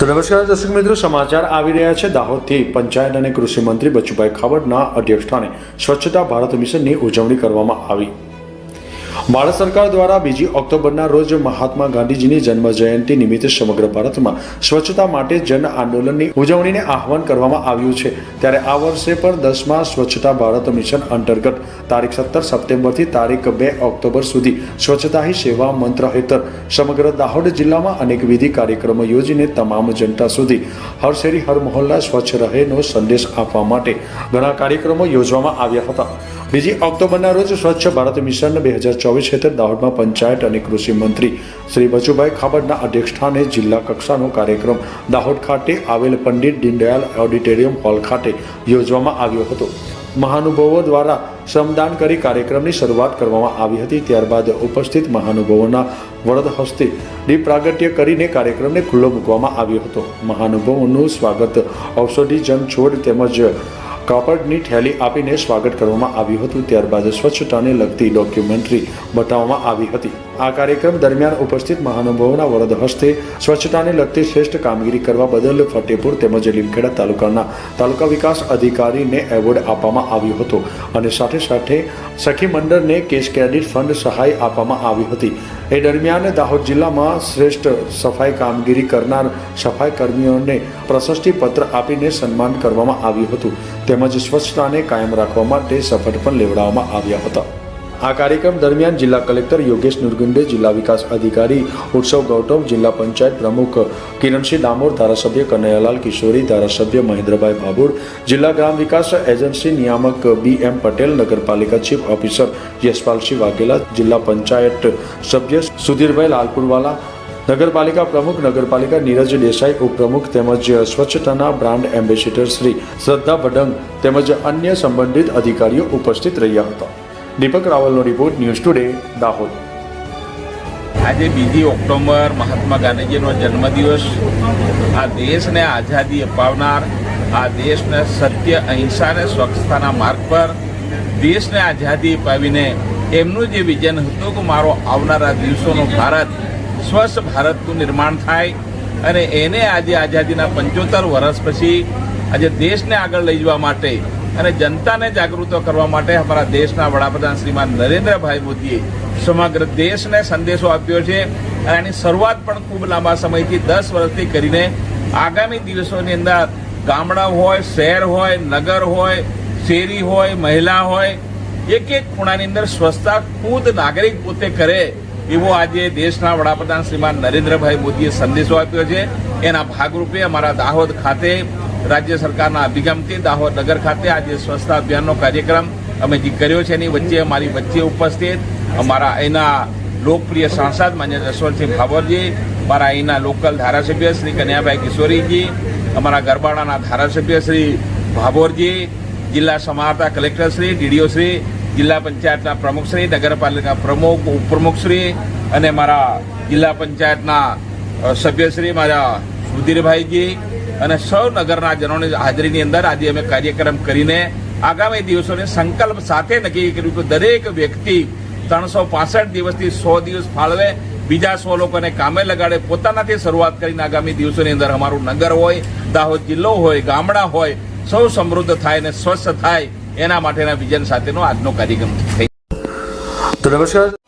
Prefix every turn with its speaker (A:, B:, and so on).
A: તો નમસ્કાર દર્શક મિત્રો, સમાચાર આવી રહ્યા છે. દાહોદથી પંચાયત અને કૃષિ મંત્રી બચુભાઈ ખાબડના અધ્યક્ષસ્થાને સ્વચ્છતા ભારત મિશનની ઉજવણી કરવામાં આવી. ભારત સરકાર દ્વારા બીજી ઓક્ટોબરના રોજ મહાત્મા ગાંધીજીની જન્મ જયંતિ નિમિત્તે સમગ્ર ભારતમાં સ્વચ્છતા માટે જન આંદોલનની ઉજવણીને આહવાન કરવામાં આવ્યું છે. ત્યારે આ વર્ષે પણ દસમા સ્વચ્છતા ભારત મિશન અંતર્ગત તારીખ સત્તર સપ્ટેમ્બરથી તારીખ બે ઓક્ટોબર સુધી સ્વચ્છતા હી સેવા મંત્ર હેઠળ સમગ્ર દાહોદ જિલ્લામાં અનેકવિધિ કાર્યક્રમો યોજીને તમામ જનતા સુધી હર શેરી હર મહોલ્લા સ્વચ્છ રહેનો સંદેશ આપવા માટે ઘણા કાર્યક્રમો યોજવામાં આવ્યા હતા. બીજી ઓક્ટોબરના રોજ સ્વચ્છ ભારત મિશન બે હજાર ચોવીસ હેતર દાહોદમાં પંચાયત અને કૃષિ મંત્રી શ્રી બચુભાઈ ખાબડના અધ્યક્ષસ્થાને જિલ્લા કક્ષાનો કાર્યક્રમ દાહોદ ખાતે આવેલ પંડિત દીનદયાલ ઓડિટોરિયમ હોલ ખાતે યોજવામાં આવ્યો હતો. મહાનુભાવો દ્વારા શ્રમદાન કરી કાર્યક્રમની શરૂઆત કરવામાં આવી હતી. ત્યારબાદ ઉપસ્થિત મહાનુભાવોના વરદ હસ્તે દીપ્રાગટ્ય કરીને કાર્યક્રમને ખુલ્લો મૂકવામાં આવ્યો હતો. મહાનુભાવોનું સ્વાગત ઔષધિ જન છોડ તેમજ કાપડની થેલી આપીને સ્વાગત કરવામાં આવ્યું હતું. ત્યારબાદ સ્વચ્છતાને લગતી ડોક્યુમેન્ટરી બતાવવામાં આવી હતી. આ કાર્યક્રમ દરમિયાન ઉપસ્થિત મહાનુભાવોના વરદ હસ્તે સ્વચ્છતાને લગતી શ્રેષ્ઠ કામગીરી કરવા બદલ ફતેપુર તેમજ લીમખેડા તાલુકાના તાલુકા વિકાસ અધિકારીને એવોર્ડ આપવામાં આવ્યો હતો. અને સાથે સાથે સખી મંડળને કેશ ક્રેડિટ ફંડ સહાય આપવામાં આવી હતી. એ દરમિયાન દાહોદ જિલ્લામાં શ્રેષ્ઠ સફાઈ કામગીરી કરનાર સફાઈ કર્મીઓને પ્રશસ્તિ પત્ર આપીને સન્માન કરવામાં આવ્યું હતું. તેમજ સ્વચ્છતાને કાયમ રાખવા માટે શપથ પણ લેવડાવવામાં આવ્યા હતા. આ કાર્યક્રમ દરમિયાન જિલ્લા કલેક્ટર યોગેશ નુરગુંડે જિલ્લા વિકાસ અધિકારી ઉત્સવ ગૌતમ, જિલ્લા પંચાયત પ્રમુખ કિરણસિંહ ડામોર, ધારાસભ્ય કનૈયાલાલ કિશોરી, ધારાસભ્ય મહેન્દ્રભાઈ ભાભોર, જિલ્લા ગ્રામ વિકાસ એજન્સી નિયામક બી એમ પટેલ, નગરપાલિકા ચીફ ઓફિસર યશપાલસિંહ વાઘેલા, જિલ્લા પંચાયત સભ્ય સુધીરભાઈ લાલપુરવાલા, નગરપાલિકા પ્રમુખ, નગરપાલિકા નીરજ દેસાઈ ઉપપ્રમુખ તેમજ સ્વચ્છતાના બ્રાન્ડ એમ્બેસેડર શ્રી શ્રદ્ધા ભડંગ તેમજ અન્ય સંબંધિત અધિકારીઓ ઉપસ્થિત રહ્યા હતા. દીપક રાવલનો રિપોર્ટ ન્યૂઝ ટુડે, દાહોદ.
B: આજે બીજી ઓક્ટોબર મહાત્મા ગાંધીજીનો જન્મદિવસ. આ દેશને આઝાદી અપાવનાર, આ દેશને સત્ય, અહિંસા અને સ્વચ્છતાના માર્ગ પર દેશને આઝાદી અપાવીને એમનું જે વિઝન હતું કે મારો આવનારા દિવસોનો ભારત, સ્વચ્છ ભારતનું નિર્માણ થાય અને એને આજે આઝાદીના પંચોતેર વર્ષ પછી આજે દેશને આગળ લઈ જવા માટે અને જનતાને જાગૃત કરવા માટે અમારા દેશના વડાપ્રધાન શ્રીમાન નરેન્દ્રભાઈ મોદીએ સમગ્ર દેશને સંદેશો આપ્યો છે. અને આની શરૂઆત પણ ખૂબ લાંબા સમયથી, દસ વર્ષથી કરીને આગામી દિવસોની અંદર ગામડા હોય, શહેર હોય, નગર હોય, શેરી હોય, મહિલા હોય, એક એક ખૂણાની અંદર સ્વચ્છતા ખુદ નાગરિક પોતે કરે એવો આજે દેશના વડાપ્રધાન શ્રીમાન નરેન્દ્રભાઈ મોદીએ સંદેશો આપ્યો છે. એના ભાગરૂપે અમારા દાહોદ ખાતે રાજ્ય સરકારના અભિગમથી દાહોદ નગર ખાતે આજે સ્વચ્છતા અભિયાનનો કાર્યક્રમ અમે જે કર્યો છે, એની વચ્ચે અમારી વચ્ચે ઉપસ્થિત અમારા અહીંના લોકપ્રિય સાંસદ માન્ય જસવંતસિંહ ભાભોરજી મારા અહીંના લોકલ ધારાસભ્ય શ્રી કન્યાભાઈ કિશોરીજી, અમારા ગરબાડાના ધારાસભ્ય શ્રી ભાભોરજી, જિલ્લા સમાહર્તા ડીડીઓ શ્રી, જિલ્લા પંચાયતના પ્રમુખશ્રી નગરપાલિકા પ્રમુખ ઉપપ્રમુખશ્રી અને મારા જિલ્લા પંચાયતના સભ્યશ્રી મારા સુધીરભાઈજી અને સૌ નગરના જનોની હાજરીની અંદર આજે અમે કાર્યક્રમ કરીને આગામી દિવસોને સંકલ્પ સાથે નક્કી કર્યું કે દરેક વ્યક્તિ ત્રણસો પાસઠ દિવસથી સો દિવસ ફાળવે, બીજા સો લોકોને કામે લગાડે, પોતાનાથી શરૂઆત કરીને આગામી દિવસોની અંદર અમારું નગર હોય, દાહોદ જિલ્લો હોય, ગામડા હોય, સૌ સમૃદ્ધ થાય અને સ્વસ્થ થાય, એના માટેના વિઝન સાથેનો આજનો કાર્યક્રમ થઈ
A: તો નમસ્કાર.